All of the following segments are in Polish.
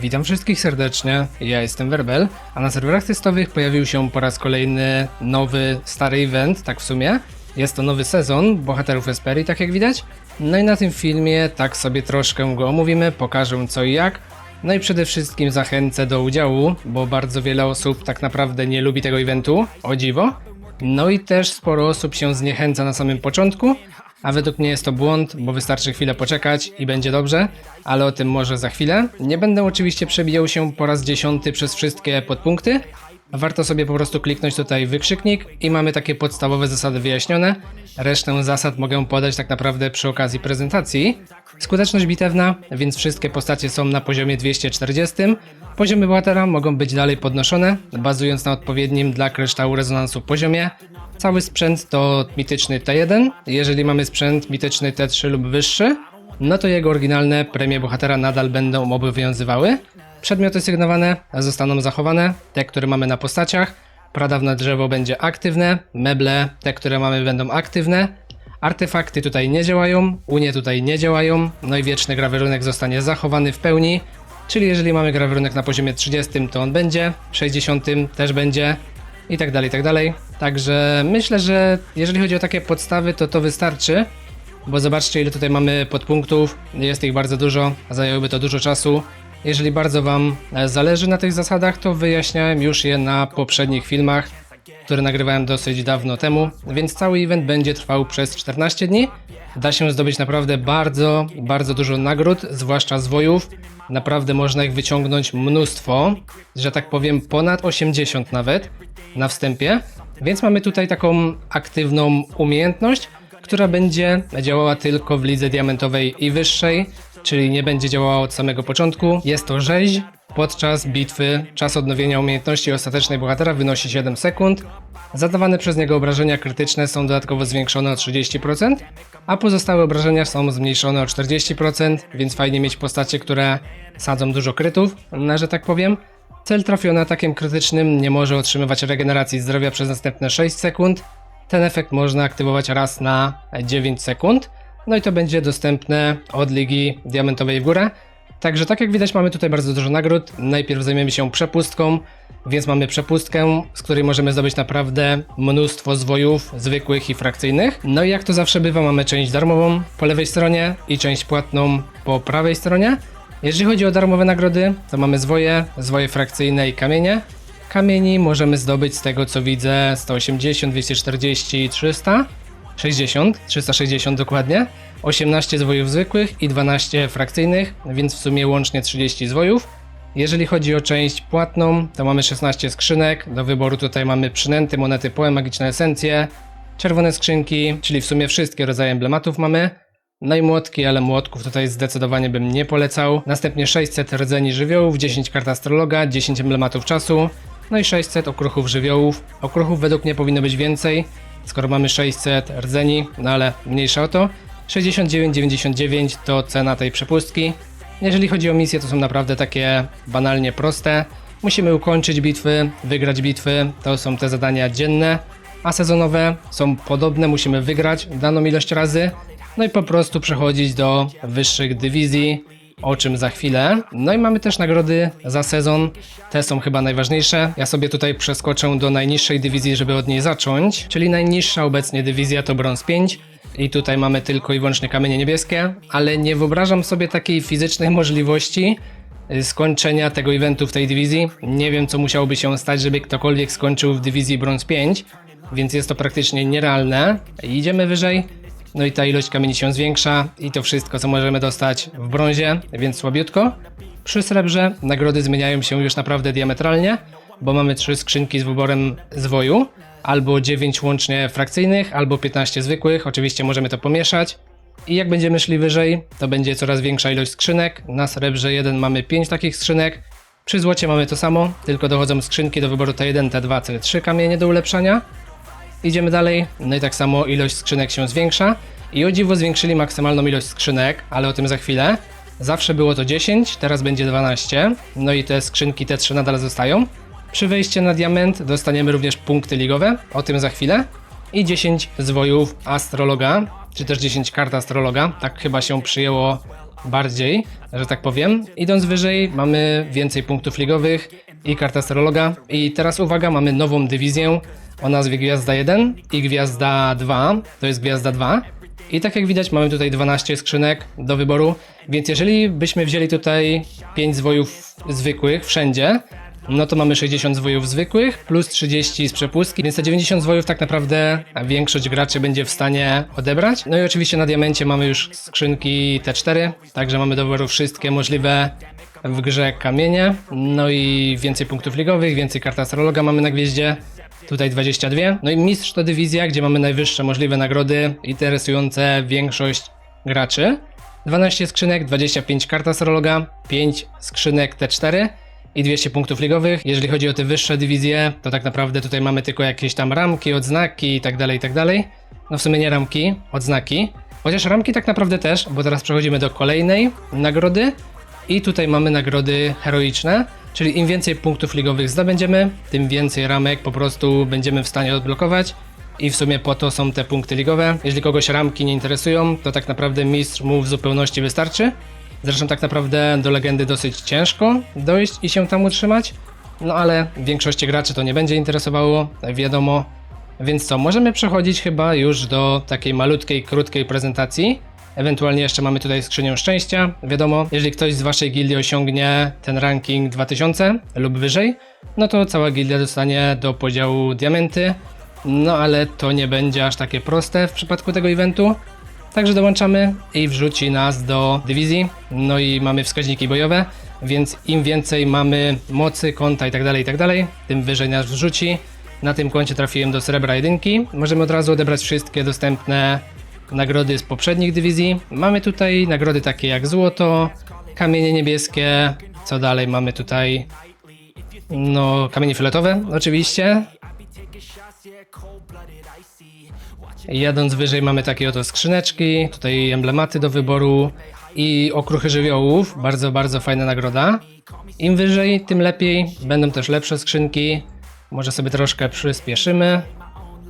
Witam wszystkich serdecznie, ja jestem Werbel, a na serwerach testowych pojawił się po raz kolejny nowy, stary event, tak w sumie. Jest to nowy sezon bohaterów Esperii, tak jak widać. No i na tym filmie tak sobie troszkę go omówimy, pokażę co i jak. No i przede wszystkim zachęcę do udziału, bo bardzo wiele osób tak naprawdę nie lubi tego eventu, o dziwo. No i też sporo osób się zniechęca na samym początku, a według mnie jest to błąd, bo wystarczy chwilę poczekać i będzie dobrze, ale o tym może za chwilę. Nie będę oczywiście przebijał się po raz dziesiąty przez wszystkie podpunkty. Warto sobie po prostu kliknąć tutaj wykrzyknik i mamy takie podstawowe zasady wyjaśnione. Resztę zasad mogę podać tak naprawdę przy okazji prezentacji. Skuteczność bitewna, więc wszystkie postacie są na poziomie 240. Poziomy bohatera mogą być dalej podnoszone, bazując na odpowiednim dla kryształu rezonansu poziomie. Cały sprzęt to mityczny T1. Jeżeli mamy sprzęt mityczny T3 lub wyższy, no to jego oryginalne premie bohatera nadal będą obowiązywały. Przedmioty sygnowane zostaną zachowane, te, które mamy na postaciach. Pradawne drzewo będzie aktywne, meble, te, które mamy, będą aktywne. Artefakty tutaj nie działają, unie tutaj nie działają, no i wieczny grawerunek zostanie zachowany w pełni. Czyli jeżeli mamy grawerunek na poziomie 30, to on będzie, 60 też będzie i tak dalej, i tak dalej. Także myślę, że jeżeli chodzi o takie podstawy, to to wystarczy, bo zobaczcie ile tutaj mamy podpunktów, jest ich bardzo dużo, zajęłoby to dużo czasu. Jeżeli bardzo Wam e, zależy na tych zasadach, to wyjaśniałem już je na poprzednich filmach, które nagrywałem dosyć dawno temu, więc cały event będzie trwał przez 14 dni. Da się zdobyć naprawdę bardzo, bardzo dużo nagród, zwłaszcza zwojów. Naprawdę można ich wyciągnąć mnóstwo, że tak powiem ponad 80 nawet na wstępie. Więc mamy tutaj taką aktywną umiejętność, która będzie działała tylko w lidze diamentowej i wyższej, czyli nie będzie działała od samego początku. Jest to rzeź. Podczas bitwy czas odnowienia umiejętności ostatecznej bohatera wynosi 7 sekund. Zadawane przez niego obrażenia krytyczne są dodatkowo zwiększone o 30%, a pozostałe obrażenia są zmniejszone o 40%, więc fajnie mieć postacie, które sadzą dużo krytów, no, że tak powiem. Cel trafiony atakiem krytycznym nie może otrzymywać regeneracji zdrowia przez następne 6 sekund. Ten efekt można aktywować raz na 9 sekund. No i to będzie dostępne od Ligi Diamentowej w górę. Także tak jak widać mamy tutaj bardzo dużo nagród. Najpierw zajmiemy się przepustką, więc mamy przepustkę, z której możemy zdobyć naprawdę mnóstwo zwojów zwykłych i frakcyjnych. No i jak to zawsze bywa mamy część darmową po lewej stronie i część płatną po prawej stronie. Jeżeli chodzi o darmowe nagrody, to mamy zwoje, zwoje frakcyjne i kamienie. Kamieni możemy zdobyć z tego co widzę 180, 240 i 300. 60, 360 dokładnie, 18 zwojów zwykłych i 12 frakcyjnych, więc w sumie łącznie 30 zwojów. Jeżeli chodzi o część płatną, to mamy 16 skrzynek. Do wyboru tutaj mamy przynęty, monety poe, magiczne esencje, czerwone skrzynki, czyli w sumie wszystkie rodzaje emblematów mamy. No i młotki, ale młotków tutaj zdecydowanie bym nie polecał. Następnie 600 rdzeni żywiołów, 10 kart astrologa, 10 emblematów czasu, no i 600 okruchów żywiołów. Okruchów według mnie powinno być więcej, skoro mamy 600 rdzeni, no ale mniejsza o to. 69,99 to cena tej przepustki. Jeżeli chodzi o misje, to są naprawdę takie banalnie proste. Musimy ukończyć bitwy, wygrać bitwy, to są te zadania dzienne, a sezonowe są podobne, musimy wygrać daną ilość razy, no i po prostu przechodzić do wyższych dywizji, o czym za chwilę. No i mamy też nagrody za sezon. Te są chyba najważniejsze. Ja sobie tutaj przeskoczę do najniższej dywizji, żeby od niej zacząć. Czyli najniższa obecnie dywizja to brąz 5. I tutaj mamy tylko i wyłącznie kamienie niebieskie, ale nie wyobrażam sobie takiej fizycznej możliwości y, skończenia tego eventu w tej dywizji. Nie wiem, co musiałoby się stać, żeby ktokolwiek skończył w dywizji brąz 5, więc jest to praktycznie nierealne. Idziemy wyżej. No i ta ilość kamieni się zwiększa i to wszystko, co możemy dostać w brązie, więc słabiutko. Przy srebrze nagrody zmieniają się już naprawdę diametralnie, bo mamy trzy skrzynki z wyborem zwoju, albo 9 łącznie frakcyjnych, albo 15 zwykłych, oczywiście możemy to pomieszać. I jak będziemy szli wyżej, to będzie coraz większa ilość skrzynek. Na srebrze 1 mamy 5 takich skrzynek. Przy złocie mamy to samo, tylko dochodzą skrzynki do wyboru T1, T2, T3 kamienie do ulepszania. Idziemy dalej, no i tak samo ilość skrzynek się zwiększa. I o dziwo zwiększyli maksymalną ilość skrzynek, ale o tym za chwilę. Zawsze było to 10, teraz będzie 12. No i te skrzynki te 3 nadal zostają. Przy wejściu na diament dostaniemy również punkty ligowe, o tym za chwilę. I 10 zwojów astrologa. czy też 10 kart astrologa. Tak chyba się przyjęło bardziej, że tak powiem. Idąc wyżej, mamy więcej punktów ligowych i kart astrologa. I teraz uwaga, mamy nową dywizję o nazwie Gwiazda 1 i Gwiazda 2. To jest Gwiazda 2. I tak jak widać, mamy tutaj 12 skrzynek do wyboru, więc jeżeli byśmy wzięli tutaj 5 zwojów zwykłych wszędzie, no to mamy 60 zwojów zwykłych plus 30 z przepustki, więc te 90 zwojów tak naprawdę większość graczy będzie w stanie odebrać. No i oczywiście na diamencie mamy już skrzynki T4, także mamy do wyboru wszystkie możliwe w grze kamienie, no i więcej punktów ligowych, więcej kart astrologa mamy na gwieździe, tutaj 22. No i mistrz to dywizja, gdzie mamy najwyższe możliwe nagrody interesujące większość graczy. 12 skrzynek, 25 kart astrologa, 5 skrzynek T4 i 200 punktów ligowych. Jeżeli chodzi o te wyższe dywizje, to tak naprawdę tutaj mamy tylko jakieś tam ramki, odznaki i tak dalej, i tak dalej. No w sumie nie ramki, odznaki. Chociaż ramki tak naprawdę też, bo teraz przechodzimy do kolejnej nagrody i tutaj mamy nagrody heroiczne, czyli im więcej punktów ligowych zdobędziemy, tym więcej ramek po prostu będziemy w stanie odblokować. I w sumie po to są te punkty ligowe. Jeżeli kogoś ramki nie interesują, to tak naprawdę mistrz mu w zupełności wystarczy. Zresztą tak naprawdę do legendy dosyć ciężko dojść i się tam utrzymać. No ale większości graczy to nie będzie interesowało, wiadomo. Więc co, możemy przechodzić chyba już do takiej malutkiej, krótkiej prezentacji. Ewentualnie jeszcze mamy tutaj skrzynię szczęścia. Wiadomo, jeżeli ktoś z waszej gildii osiągnie ten ranking 2000 lub wyżej, no to cała gildia dostanie do podziału diamenty. No ale to nie będzie aż takie proste w przypadku tego eventu. Także dołączamy i wrzuci nas do dywizji. No i mamy wskaźniki bojowe, więc im więcej mamy mocy, konta i tak dalej, i tak tym wyżej nas wrzuci. Na tym koncie trafiłem do srebra jedynki. Możemy od razu odebrać wszystkie dostępne nagrody z poprzednich dywizji. Mamy tutaj nagrody takie jak złoto, kamienie niebieskie. Co dalej mamy tutaj? No, kamienie fioletowe, oczywiście. Jadąc wyżej mamy takie oto skrzyneczki, tutaj emblematy do wyboru i okruchy żywiołów, bardzo, bardzo fajna nagroda. Im wyżej, tym lepiej, będą też lepsze skrzynki, może sobie troszkę przyspieszymy.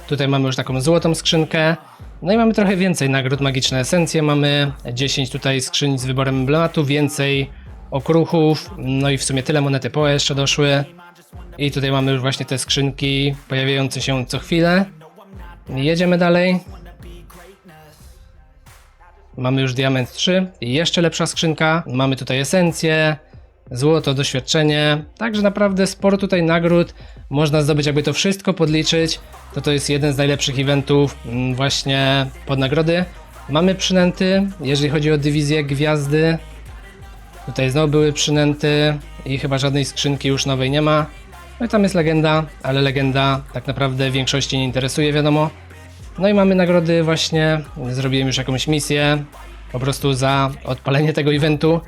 Tutaj mamy już taką złotą skrzynkę, no i mamy trochę więcej nagród, magiczne esencje mamy, 10 tutaj skrzyń z wyborem emblematu, więcej okruchów, no i w sumie tyle monety po jeszcze doszły. I tutaj mamy już właśnie te skrzynki pojawiające się co chwilę. Jedziemy dalej. Mamy już diament 3 i jeszcze lepsza skrzynka. Mamy tutaj esencję, złoto, doświadczenie. Także naprawdę sporo tutaj nagród. Można zdobyć, jakby to wszystko podliczyć. To to jest jeden z najlepszych eventów mm, właśnie pod nagrody. Mamy przynęty, jeżeli chodzi o dywizję gwiazdy. Tutaj znowu były przynęty i chyba żadnej skrzynki już nowej nie ma. No i tam jest legenda, ale legenda tak naprawdę większości nie interesuje, wiadomo. No i mamy nagrody właśnie, zrobiłem już jakąś misję, po prostu za odpalenie tego eventu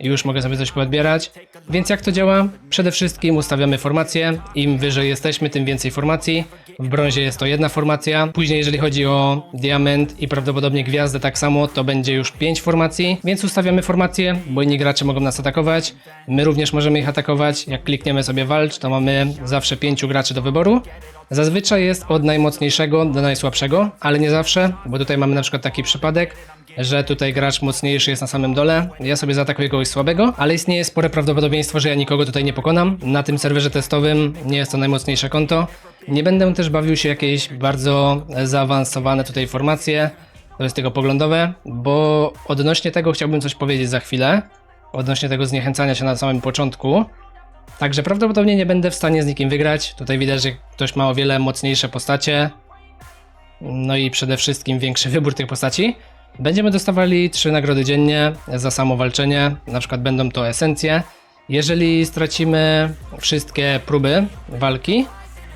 już mogę sobie coś poodbierać. Więc jak to działa? Przede wszystkim ustawiamy formację, im wyżej jesteśmy, tym więcej formacji. W brązie jest to jedna formacja, później jeżeli chodzi o diament i prawdopodobnie gwiazdę tak samo, to będzie już 5 formacji, więc ustawiamy formację, bo inni gracze mogą nas atakować. My również możemy ich atakować, jak klikniemy sobie walcz, to mamy zawsze 5 graczy do wyboru. Zazwyczaj jest od najmocniejszego do najsłabszego, ale nie zawsze, bo tutaj mamy na przykład taki przypadek, że tutaj gracz mocniejszy jest na samym dole. Ja sobie zaatakuję kogoś słabego, ale istnieje spore prawdopodobieństwo, że ja nikogo tutaj nie pokonam. Na tym serwerze testowym nie jest to najmocniejsze konto. Nie będę też bawił się jakieś bardzo zaawansowane tutaj formacje. To jest tylko poglądowe, bo odnośnie tego chciałbym coś powiedzieć za chwilę. Odnośnie tego zniechęcania się na samym początku. Także prawdopodobnie nie będę w stanie z nikim wygrać. Tutaj widać, że ktoś ma o wiele mocniejsze postacie. No i przede wszystkim większy wybór tych postaci. Będziemy dostawali 3 nagrody dziennie za samo walczenie. Na przykład będą to esencje. Jeżeli stracimy wszystkie próby walki,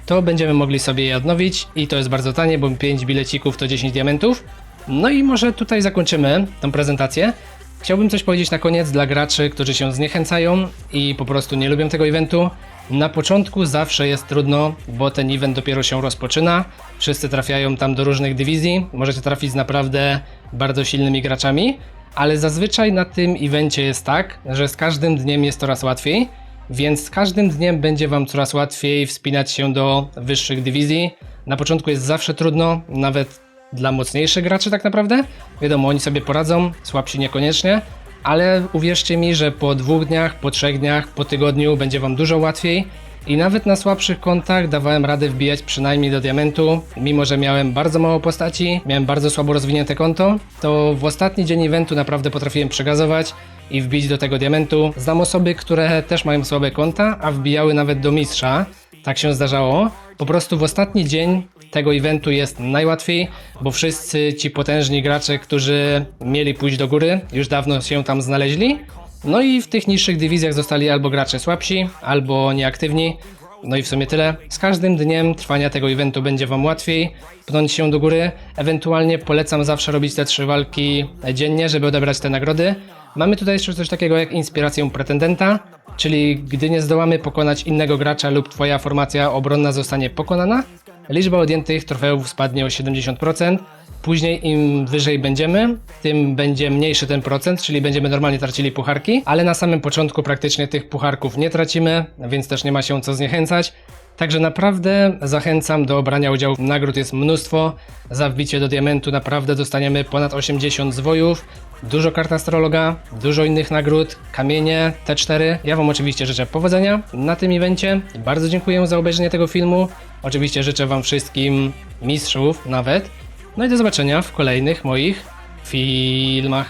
to będziemy mogli sobie je odnowić i to jest bardzo tanie, bo 5 bilecików to 10 diamentów. No i może tutaj zakończymy tą prezentację. Chciałbym coś powiedzieć na koniec dla graczy, którzy się zniechęcają i po prostu nie lubią tego eventu. Na początku zawsze jest trudno, bo ten event dopiero się rozpoczyna. Wszyscy trafiają tam do różnych dywizji. Możecie trafić z naprawdę bardzo silnymi graczami, ale zazwyczaj na tym evencie jest tak, że z każdym dniem jest coraz łatwiej, więc z każdym dniem będzie Wam coraz łatwiej wspinać się do wyższych dywizji. Na początku jest zawsze trudno, nawet dla mocniejszych graczy tak naprawdę. Wiadomo, oni sobie poradzą, słabsi niekoniecznie, ale uwierzcie mi, że po dwóch dniach, po trzech dniach, po tygodniu będzie wam dużo łatwiej. I nawet na słabszych kontach dawałem radę wbijać przynajmniej do diamentu, mimo że miałem bardzo mało postaci, miałem bardzo słabo rozwinięte konto, to w ostatni dzień eventu naprawdę potrafiłem przegazować i wbić do tego diamentu. Znam osoby, które też mają słabe konta, a wbijały nawet do mistrza. Tak się zdarzało. Po prostu w ostatni dzień tego eventu jest najłatwiej, bo wszyscy ci potężni gracze, którzy mieli pójść do góry, już dawno się tam znaleźli. No i w tych niższych dywizjach zostali albo gracze słabsi, albo nieaktywni. No i w sumie tyle. Z każdym dniem trwania tego eventu będzie Wam łatwiej pnąć się do góry. Ewentualnie polecam zawsze robić te trzy walki dziennie, żeby odebrać te nagrody. Mamy tutaj jeszcze coś takiego jak inspirację pretendenta, czyli gdy nie zdołamy pokonać innego gracza lub Twoja formacja obronna zostanie pokonana, liczba odjętych trofeów spadnie o 70%. Później im wyżej będziemy, tym będzie mniejszy ten procent, czyli będziemy normalnie tracili pucharki, ale na samym początku praktycznie tych pucharków nie tracimy, więc też nie ma się co zniechęcać. Także naprawdę zachęcam do brania udziału. Nagród jest mnóstwo. Za wbicie do diamentu naprawdę dostaniemy ponad 80 zwojów, dużo kart astrologa, dużo innych nagród, kamienie, T4. Ja Wam oczywiście życzę powodzenia na tym evencie. Bardzo dziękuję za obejrzenie tego filmu. Oczywiście życzę Wam wszystkim mistrzów nawet. No i do zobaczenia w kolejnych moich filmach.